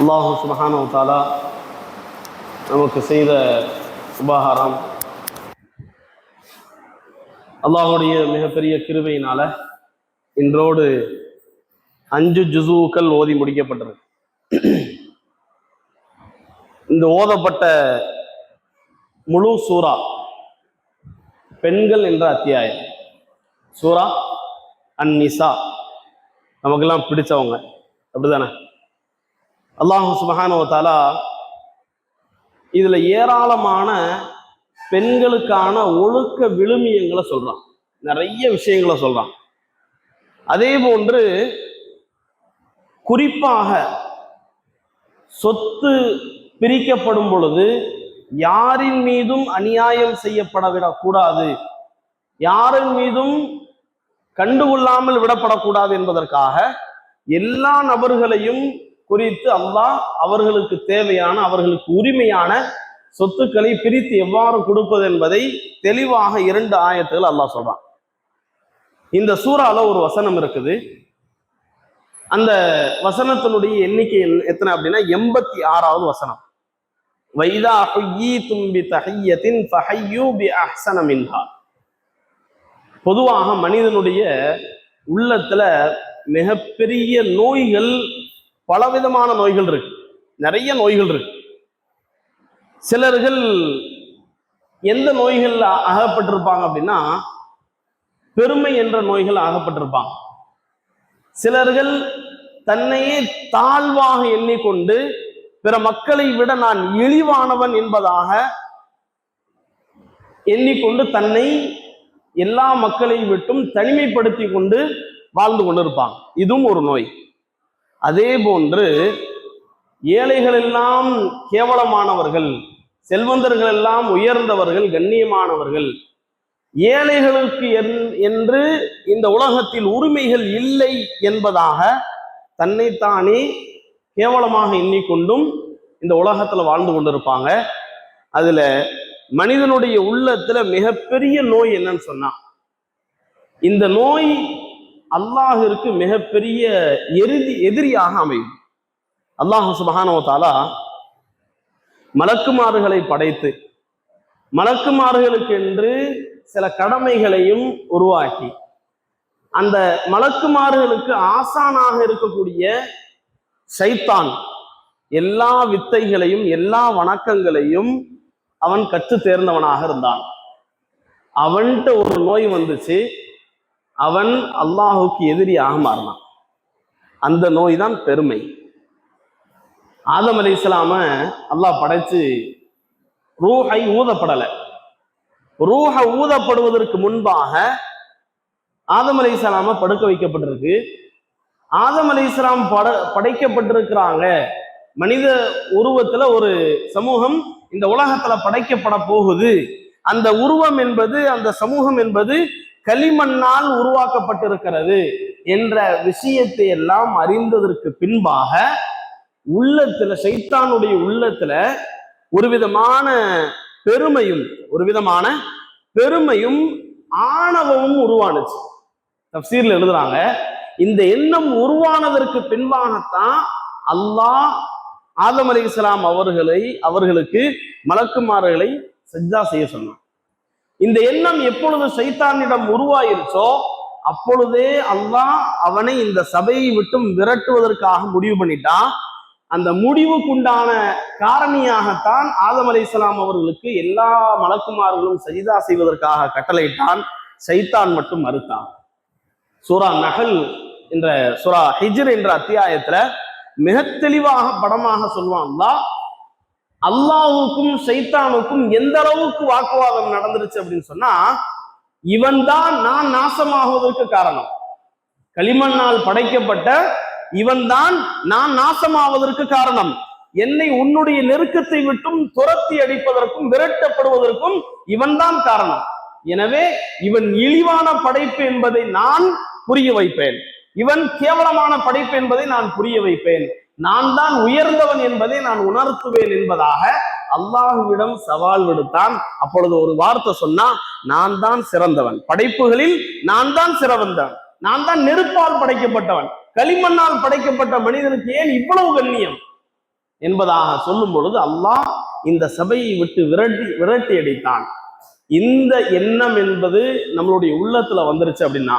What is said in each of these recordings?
அல்லாஹு சுபஹானஹு தாலா நமக்கு செய்த உபகாரம் அல்லாஹுடைய மிகப்பெரிய கிருபையினால இன்றோடு அஞ்சு ஜுசூக்கள் ஓதி முடிக்கப்பட்டிருக்கு. இந்த ஓதப்பட்ட முழு சூரா பெண்கள் என்ற அத்தியாயம். சூரா அந்நிசா நமக்கெல்லாம் பிடிச்சவங்க. அப்படிதானே? அல்லாஹு சுபஹானோ தாலா இதில் ஏராளமான பெண்களுக்கான ஒழுக்க விழுமியங்களை சொல்றான். நிறைய விஷயங்களை சொல்றான். அதே போன்று குறிப்பாக சொத்து பிரிக்கப்படும் பொழுது யாரின் மீதும் அநியாயம் செய்யப்படவிடக்கூடாது. யாரின் மீதும் கண்டுகொள்ளாமல் விடப்படக்கூடாது என்பதற்காக எல்லா நபர்களையும் குறித்து அல்லாஹ் அவர்களுக்கு தேவையான அவர்களுக்கு உரிமையான சொத்துக்களை பிரித்து எவ்வாறு கொடுப்பது என்பதை தெளிவாக இரண்டு ஆயத்துகள் அல்லாஹ் சொல்றான். இந்த சூறால ஒரு வசனம் இருக்குது. அந்த வசனத்தினுடைய எண்ணிக்கை எத்தனை அப்படின்னா எண்பத்தி ஆறாவது வசனம். வைதா ஹுய்யி தும்பி தஹையத்தின் ஃபஹையூ பி அஹ்சன மின்ஹா. பொதுவாக மனிதனுடைய உள்ளத்துல மிகப்பெரிய நோய்கள் பலவிதமான நோய்கள் இருக்கு. நிறைய நோய்கள் இருக்கு. சிலர்கள் எந்த நோய்கள் அகப்பட்டிருப்பாங்க அப்படின்னா பெருமை என்ற நோய்கள் அகப்பட்டிருப்பாங்க சிலர்கள் தன்னையே தாழ்வாக எண்ணிக்கொண்டு பிற மக்களை விட நான் இழிவானவன் என்பதாக எண்ணிக்கொண்டு தன்னை எல்லா மக்களை விட்டும் தனிமைப்படுத்தி கொண்டு வாழ்ந்து கொண்டிருப்பாங்க. இதுவும் ஒரு நோய். அதே போன்று ஏழைகள் எல்லாம் கேவலமானவர்கள் செல்வந்தர்கள் எல்லாம் உயர்ந்தவர்கள் கண்ணியமானவர்கள் ஏழைகளுக்கு என்- என்று இந்த உலகத்தில் உரிமைகள் இல்லை என்பதாக தன்னைத்தானே கேவலமாக எண்ணிக்கொண்டும் இந்த உலகத்தில் வாழ்ந்து கொண்டிருப்பாங்க. அதுல மனிதனுடைய உள்ளத்துல மிகப்பெரிய நோய் என்னன்னு சொன்னா இந்த நோய் அல்லாஹிற்கு மிகப்பெரிய எதிரி எதிரியாக அமையும். அல்லாஹ் சுபஹானவ மலக்குமாறுகளை படைத்து மலக்குமாறுகளுக்கு என்று சில கடமைகளையும் உருவாக்கி அந்த மலக்குமாறுகளுக்கு ஆசானாக இருக்கக்கூடிய சைத்தான் எல்லா வித்தைகளையும் எல்லா வணக்கங்களையும் அவன் கற்று தேர்ந்தவனாக இருந்தான். அவன்கிட்ட ஒரு நோய் வந்துச்சு அவன் அல்லாஹுக்கு எதிரியாக மாறினான். அந்த நோய் தான் பெருமை. ஆதம் அலி இஸ்லாம அல்லாஹ் படைச்சு ரூஹை ஊதப்படலை. ரூஹ ஊதப்படுவதற்கு முன்பாக ஆதம் அலி இஸ்லாம படுக்க வைக்கப்பட்டிருக்கு. ஆதம் அலி இஸ்லாம் பட படைக்கப்பட்டிருக்கிறாங்க. மனித உருவத்துல ஒரு சமூகம் இந்த உலகத்துல படைக்கப்பட போகுது. அந்த உருவம் என்பது அந்த சமூகம் என்பது களிமண்ணால் உருவாக்கப்பட்டிருக்கிறது என்ற விஷயத்தை எல்லாம் அறிந்ததற்கு பின்பாக உள்ளத்துல சைத்தானுடைய உள்ளத்துல ஒரு விதமான பெருமையும் ஒரு விதமான பெருமையும் ஆணவமும் உருவானுச்சு. தப்சீர்ல எழுதுறாங்க இந்த எண்ணம் உருவானதற்கு பின்பாகத்தான் அல்லாஹ் ஆதம் அலி இஸ்லாம் அவர்களை அவர்களுக்கு மலக்குமார்களை சஜ்ஜா செய்ய சொன்னான். இந்த எண்ணம் எப்பொழுது சைத்தானிடம் உருவாயிருச்சோ அப்பொழுதே அல்லாஹ் அவனை இந்த சபையை விட்டும் விரட்டுவதற்காக முடிவு பண்ணிட்டான். அந்த முடிவுக்குண்டான காரணியாகத்தான் ஆதம் அலி இஸ்லாம் அவர்களுக்கு எல்லா மலக்குமார்களும் சஜிதா செய்வதற்காக கட்டளையிட்டான். சைத்தான் மட்டும் மறுத்தான். சூரா நகல் என்ற சூரா ஹிஜர் என்ற அத்தியாயத்துல மிக தெளிவாக படமாக சொல்லுவான் அல்லாவுக்கும் அல்லாஹுக்கும் சைத்தானுக்கும் எந்த அளவுக்கு வாக்குவாதம் நடந்துருச்சு அப்படின்னு சொன்னா இவன் தான் நான் நாசமாகுவதற்கு காரணம். களிமண்ணால் படைக்கப்பட்ட இவன் தான் நான் நாசமாவதற்கு காரணம். என்னை உன்னுடைய நெருக்கத்தை விட்டும் துரத்தி அடிப்பதற்கும் விரட்டப்படுவதற்கும் இவன்தான் காரணம். எனவே இவன் இழிவான படைப்பு என்பதை நான் புரிய வைப்பேன். இவன் கேவலமான படைப்பு என்பதை நான் புரிய வைப்பேன். நான் தான் உயர்ந்தவன் என்பதை நான் உணர்த்துவேன் என்பதாக அல்லாஹுவிடம் சவால் விடுத்தான். அப்பொழுது ஒரு வார்த்தை சொன்னா நான் தான் சிறந்தவன். படைப்புகளில் நான் தான் சிறந்தவன் நான் தான் நெருப்பால் படைக்கப்பட்டவன். களிமண்ணால் படைக்கப்பட்ட மனிதனுக்கு ஏன் இவ்வளவு கண்ணியம்? என்பதாக சொல்லும் பொழுது அல்லாஹ் இந்த சபையை விட்டு விரட்டி விரட்டி அடித்தான். இந்த எண்ணம் என்பது நம்மளுடைய உள்ளத்துல வந்துருச்சு அப்படின்னா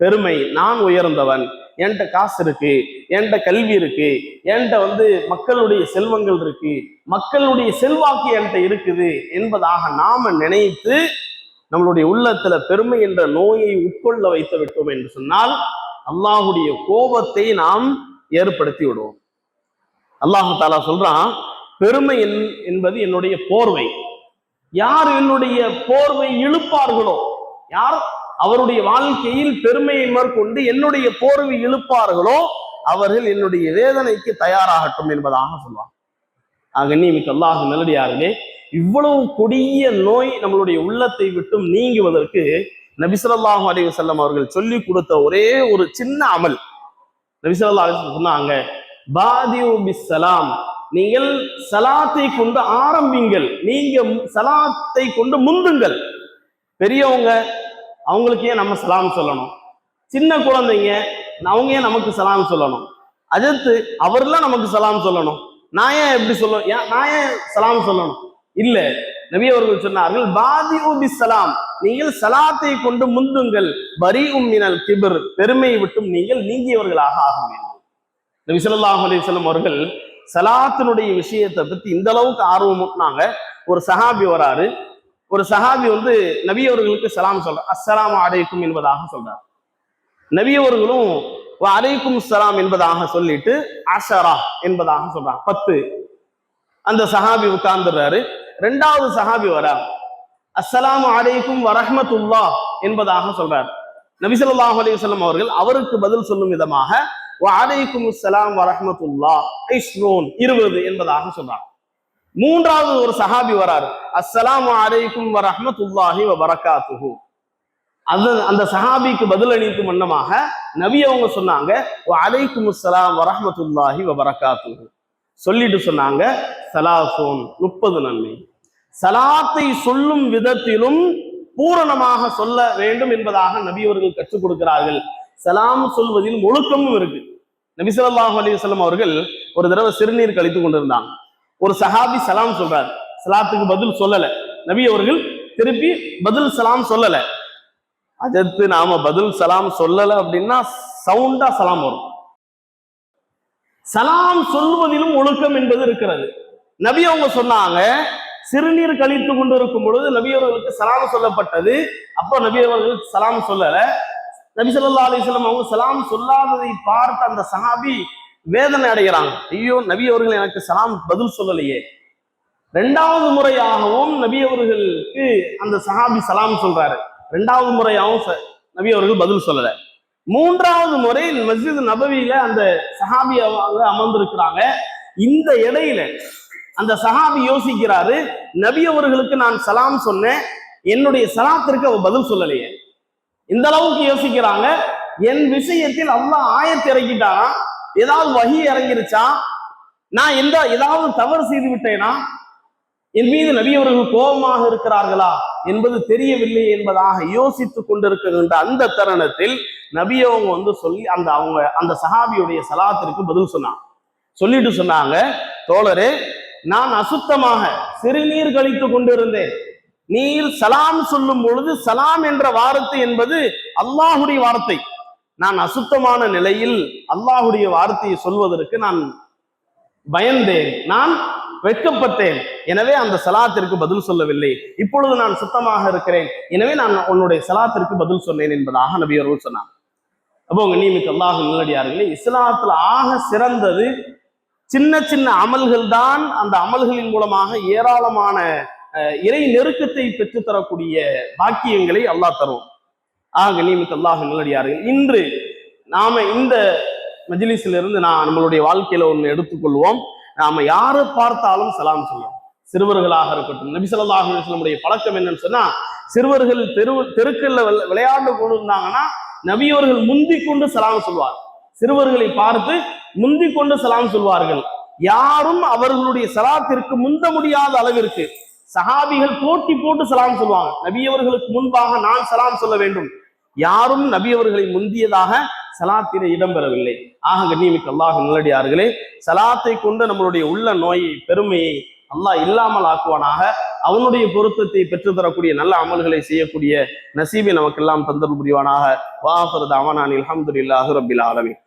பெருமை. நான் உயர்ந்தவன். என்கிட்ட காசு இருக்கு என்கிட்ட கல்வி இருக்கு என்கிட்ட வந்து மக்களுடைய செல்வங்கள் இருக்கு மக்களுடைய செல்வாக்கு என்கிட்ட இருக்குது என்பதாக நாம நினைத்து நம்மளுடைய உள்ளத்துல பெருமை என்ற நோயை உட்கொள்ள வைத்து விட்டோம் என்று சொன்னால் அல்லாஹுடைய கோபத்தை நாம் ஏற்படுத்தி விடுவோம். அல்லாஹு தாலா சொல்றான் பெருமை என்- என்பது என்னுடைய போர்வை. யார் என்னுடைய போர்வை இழுப்பார்களோ யார் அவருடைய வாழ்க்கையில் பெருமையை மேற்கொண்டு என்னுடைய போர்வை இழுப்பார்களோ அவர்கள் என்னுடைய வேதனைக்கு தயாராகட்டும் என்பதாக சொல்வார் ஆக நீமிக்கு அல்லாஹ் நல்லடியார்களே இவ்வளவு கொடிய நோய் நம்மளுடைய உள்ளத்தை விட்டும் நீங்குவதற்கு நபிசல்லாஹு அலைஹி செல்லம் அவர்கள் சொல்லி கொடுத்த ஒரே ஒரு சின்ன அமல். நபிசல்லா அலைஹி சொன்னாங்க பாதியு பிஸ்ஸலாம். நீங்கள் சலாத்தை கொண்டு ஆரம்பிங்கள் நீங்க சலாத்தை கொண்டு முந்துங்கள். பெரியவங்க அவங்களுக்கு ஏன் நம்ம சலாம் சொல்லணும்? சின்ன குழந்தைங்க அவங்க ஏன் நமக்கு சலாம் சொல்லணும்? அடுத்து அவர்லாம் நமக்கு சலாம் சொல்லணும். நான் ஏன் எப்படி சொல்ல நான் ஏன் சலாம் சொல்லணும்? இல்ல நபி அவர்கள் சொன்னார்கள் பாதி சலாம் நீங்கள் சலாத்தை கொண்டு முந்துங்கள். பரி உம்மினல் கிபர். பெருமையை விட்டும் நீங்கள் நீங்கியவர்களாக ஆக வேண்டும். நபி சொல்லாஹ் அலைஹி அவர்கள் சலாத்தினுடைய விஷயத்தை பத்தி இந்த அளவுக்கு ஆர்வம் ஊட்டினாங்க. ஒரு சஹாபி வராரு. ஒரு சஹாபி வந்து நபி அவர்களுக்கு சலாம் சொல்றார். அஸ்ஸலாம் அலைக்கும் என்பதாக சொல்றார். நபி அவர்களும் அலைக்கும் சலாம் என்பதாக சொல்லிட்டு அஷரா என்பதாக சொல்றான் பத்து. அந்த சஹாபி உட்கார்ந்துடுறாரு. ரெண்டாவது சஹாபி வரார். அஸ்ஸலாம் அலைக்கும் வரஹ்மத்துல்லா என்பதாக சொல்றார். நபிசல்லாஹ் அலிவசல்லம் அவர்கள் அவருக்கு பதில் சொல்லும் விதமாக வலைக்கும் அஸ்ஸலாம் வரஹ்மத்துல்லா ஐஸ்ரோன் இருபது என்பதாக சொல்றார். மூன்றாவது ஒரு சஹாபி வராரு. அஸ்ஸலாமு அலைக்கும் வரஹ்மத்துல்லாஹி வ பரக்காத்துஹு அந்த அந்த சஹாபிக்கு பதில் அளிக்கும் வண்ணமாக நபி அவங்க சொன்னாங்க அலைக்கும் அஸ்ஸலாம் வரஹ்மத்துல்லாஹி வ பரக்காத்துஹு சொல்லிட்டு சொன்னாங்க சலாசோன் முப்பது நன்மை. சலாத்தை சொல்லும் விதத்திலும் பூரணமாக சொல்ல வேண்டும் என்பதாக நபி அவர்கள் கற்றுக் கொடுக்கிறார்கள். சலாம் சொல்வதில் ஒழுக்கமும் இருக்கு. நபி ஸல்லல்லாஹு அலி வல்லம் அவர்கள் ஒரு தடவை சிறுநீர் கழித்து கொண்டிருந்தாங்க ஒரு சஹாபி சலாம் சொல்றார் சலாத்துக்கு பதில் சொல்லல. நபி அவர்கள் திருப்பி பதில் சலாம் சொல்லல. அதற்கு நாம பதில் சலாம் சொல்லல அப்படின்னா சவுண்டா சலாம் வரும். சலாம் சொல்வதிலும் ஒழுக்கம் என்பது இருக்கிறது. நபி அவங்க சொன்னாங்க சிறுநீர் கழித்து கொண்டு இருக்கும் பொழுது நபி அவர்களுக்கு சலாம் சொல்லப்பட்டது. அப்போ நபி அவர்கள் சலாம் சொல்லல. நபி சொல்லா அலிஸ்லாம் அவங்க சலாம் சொல்லாததை பார்த்த அந்த சஹாபி வேதனை அடைகிறாங்க. ஐயோ நபி அவர்கள் எனக்கு சலாம் பதில் சொல்லலையே. ரெண்டாவது முறையாகவும் நபி அவர்களுக்கு அந்த சஹாபி சலாம் சொல்றாரு. ரெண்டாவது முறையாகவும் ச- நபி அவர்கள் பதில் சொல்லல. மூன்றாவது முறை மஸ்ஜித் நபவியில அந்த சஹாபி அமர்ந்திருக்கிறாங்க. இந்த இடையில அந்த சஹாபி யோசிக்கிறாரு நபி அவர்களுக்கு நான் சலாம் சொன்னேன் என்னுடைய சலாத்திற்கு அவர் பதில் சொல்லலையே. இந்த அளவுக்கு யோசிக்கிறாங்க. என் விஷயத்தில் அவ்வளோ ஆயத்து இறக்கிட்டானா? ஏதாவது வகி இறங்கிருச்சா? நான் எந்த ஏதாவது தவறு செய்து விட்டேனா என் மீது நபியவர்கள் கோபமாக இருக்கிறார்களா என்பது தெரியவில்லை என்பதாக யோசித்துக் கொண்டிருக்கின்ற அந்த தருணத்தில் நபி அவங்க வந்து சொல்லி அந்த அவங்க அந்த சஹாபியுடைய சலாத்திற்கு பதில் சொன்னாங்க. சொல்லிட்டு சொன்னாங்க தோழரே நான் அசுத்தமாக சிறுநீர் கழித்து கொண்டிருந்தேன். நீர் சலாம் சொல்லும் பொழுது சலாம் என்ற வார்த்தை என்பது அல்லாஹுடைய வார்த்தை. நான் அசுத்தமான நிலையில் அல்லாஹுடைய வார்த்தையை சொல்வதற்கு நான் பயந்தேன். நான் வெட்கப்பட்டேன். எனவே அந்த சலாத்திற்கு பதில் சொல்லவில்லை. இப்பொழுது நான் சுத்தமாக இருக்கிறேன். எனவே நான் உன்னுடைய சலாத்திற்கு பதில் சொன்னேன் என்பதாக நபி அவர்கள் சொன்னார் அப்போ உங்க நீமிக்கு அல்லாஹ் நல்லடியார்களே இஸ்லாத்துல ஆக சிறந்தது சின்ன சின்ன அமல்கள் தான் அந்த அமல்களின் மூலமாக ஏராளமான அஹ், இறை நெருக்கத்தை பெற்றுத்தரக்கூடிய பாக்கியங்களை அல்லாஹ் தரும். ஆக நீமிக்கு அல்லாஹ் நல்லடியார்கள் இன்று நாம இந்த மஜிலிஸிலிருந்து நான் நம்மளுடைய வாழ்க்கையில ஒன்று எடுத்துக்கொள்வோம். நாம யாரை பார்த்தாலும் சலாம் சொல்லணும் சிறுவர்களாக இருக்கட்டும். நபிசல்லாஹ் ஸல்லல்லாஹு பழக்கம் என்னன்னு சொன்னா சிறுவர்கள் தெரு தெருக்கல்ல விளையாண்டு கொண்டு இருந்தாங்கன்னா நபியவர்கள் முந்தி கொண்டு சலாம் சொல்வார். சிறுவர்களை பார்த்து முந்தி கொண்டு சலாம் சொல்வார்கள். யாரும் அவர்களுடைய சலாத்திற்கு முந்த முடியாத அளவிற்கு சஹாபிகள் போட்டி போட்டு சலாம் சொல்லுவாங்க நபியவர்களுக்கு முன்பாக நான் சலாம் சொல்ல வேண்டும். யாரும் நபியவர்களை முந்தியதாக சலாத்திலே இடம்பெறவில்லை. ஆக கண்ணியமிக்க அல்லாஹ் நல்லடியார்களே சலாத்தை கொண்டு நம்மளுடைய உள்ள நோயை பெருமையை அல்லாஹ் இல்லாமல் ஆக்குவானாக. அவனுடைய பொருத்தத்தை பெற்றுத்தரக்கூடிய நல்ல அமல்களை செய்யக்கூடிய நசீபை நமக்கெல்லாம் தந்தல் புரிவானாக. வாஹரது தாவனானில் அஹமதுல்லாஹு ரபில் ஆலமின்.